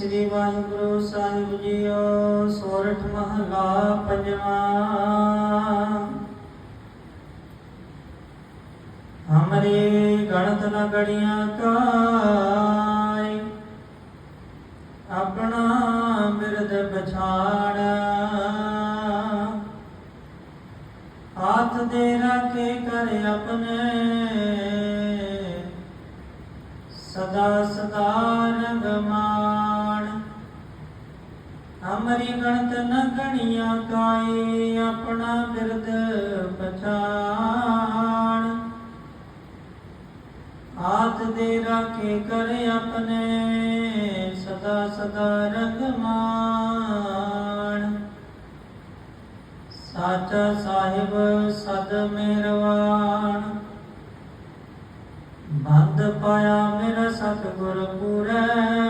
ਸ੍ਰੀ ਵਾਹਿਗੁਰੂ ਸਾਹਿਬ JIO ਸੋਰਠ ਮਹਲਾ ਪੰਜਵਾਂ। ਹਮਰੇ ਗਣਤ ਨ ਗੜੀਆਂ ਕਾਇ, ਆਪਣਾ ਮਿਰਦ ਬਛਾੜ ਹੱਥ ਦੇ ਰਾਖੇ ਕਰ ਆਪਣੇ, ਸਦਾ ਸਦਾ ਰੰਗ ਮਾਣ ਅਮਰੀ ਗਣਤ ਨ ਗਣੀਆਂ ਕਾਏ, ਆਪਣਾ ਬਿਰਦ ਪਛਾਣ। ਹਾਥ ਦੇ ਰਾਖੇ ਕਰ ਆਪਣੇ, ਸਦਾ ਸਦਾ ਰੰਗ ਮਾਣ ਸਾਚਾ ਸਾਹਿਬ, ਸਦ ਮਿਹਰਵਾਨ। ਬੰਦ ਪਾਇਆ ਮੇਰਾ ਸਤਿਗੁਰ ਪੂਰੈ।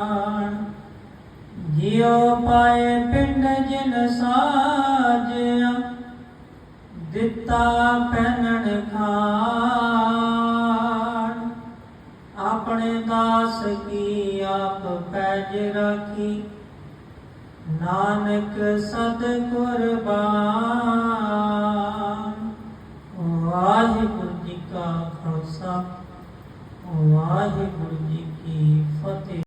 ਜਿਉ ਪਾਏ ਪਿੰਡ ਜਿਨ ਸਾਜਿਆ, ਦਿੱਤਾ ਪੈਨਣ ਖਾਣ। ਆਪਣੇ ਦਾਸ ਕੀ ਆਪ ਪੈਜ ਰਾਖੀ, ਨਾਨਕ ਸਦ ਕੁਰਬਾਨ। ਵਾਹਿਗੁਰੂ ਜੀ ਕਾ ਖਾਲਸਾ, ਵਾਹਿਗੁਰੂ ਜੀ ਕੀ ਫਤਿਹ।